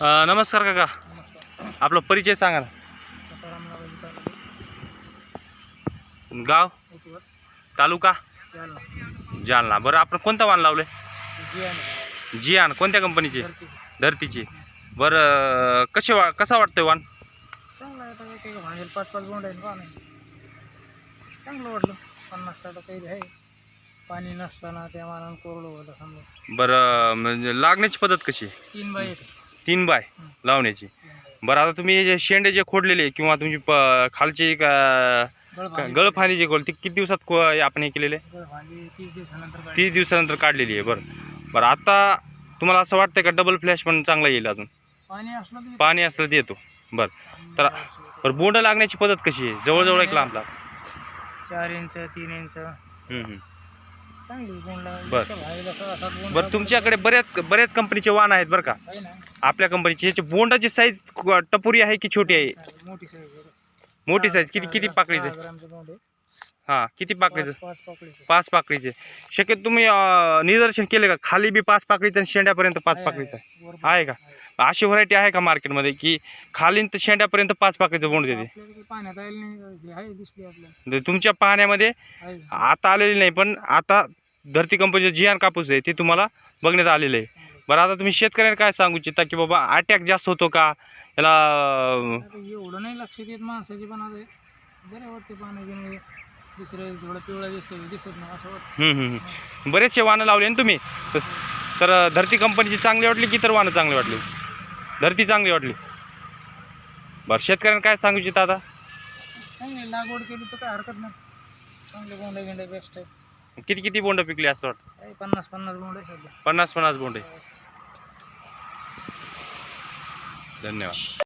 अ, नमस्कार काका. आपला परिचय सांगा ना. सकाराम लावायची तालुका गाव? तालुका? जालना. जालना बरं आपण कोणता वाण लावले जियान. कोणत्या कंपनीचे? धरतीचं. धरतीची बरं कसे वा कसा वाटतोय वाण? चांगलं आहे आता काही भांडेल पाच पाच आहे चांगलं वाटलं. पन्नास साठ काही आहे. पाणी नसताना त्या मानानं कोरडं होतं समजा. बरं म्हणजे लागण्याची पद्धत कशी आहे? तीन बाय येते तीन बाय. लावण्याची. बरं आता तुम्ही जे शेंडे जे खोडलेले किंवा तुमची प खालची गळफांदी जे खोल ती किती दिवसात को आपण हे केलेले तीस दिवसानंतर काढलेली आहे बरं बरं आता तुम्हाला असं वाटतंय का डबल फ्लॅश पण चांगला येईल अजून पाणी असलं तर येतो बरं. तर-. बरं बोंड लागण्याची पद्धत कशी आहे जवळजवळ एक लांब लांब चार इंच तीन इंच बरं. इतकं भारीला सहा सात बोंड बरं तुमच्याकडे बऱ्याच बऱ्याच कंपनीचे वाहन आहेत बरं का? आहे ना? आपल्या कंपनीची याची बोंडाची साईज टपुरी आहे की छोटी आहे? मोठी साईज मोठी साईज किती किती पाकळीचे? ग्रामचं बोंड आहे. हां किती पाकळीचं? पाच पाच पाकळीचे. पाच पाकळीचे. शक्यतो तुम्ही अं, निदर्शन केले का? खाली बी पाच पाकळीचं आणि शेंड्यापर्यंत पाच पाकळीचं आहे. वर आहे का? अशी व्हरायटी आहे का मार्केटमध्ये की खाली तर शेंड्यापर्यंत पाच पाकळीचं बोंड देते? आपल्याकडे पाण्यात आलेली नाही हे आहे दिसली आपल्याला. म्हणजे तुमच्या पाहण्यामध्ये आहे. आता आलेली नाही पण आता धरती कंपनीचं जियान कापूस आहे ते तुम्हाला बघण्यात आलेलं आहे. बरं आता तुम्ही शेतकऱ्यांना काय सांगू इच्छिता की बाबा अटॅक जास्त होतो का? याला अं, आता एवढं नाही लक्षात येत माणसाची पण आता. बरे वाटते पाणी दुसरे थोडं पिवळा दिसतो दिसत नाही असं वाटतं. हम्म, हम्म, हम्म. बरेचसे वाहनं लावले ना तुम्ही? तस- तर धरती कंपनीची चांगली वाटली की तर वाहनं चांगली वाटली? धरती चांगली वाटली. बरं शेतकऱ्यांना काय सांगू इच्छिता आता? चांगली लागवड केली तर काय हरकत नाही. चांगले बोंड गिंड बेस्ट आहे. किती किती बोंड पिकली असं वाटतं? काही पन्नास पन्नास बोंड सध्या. पन्नास पन्नास बोंडे. धन्यवाद.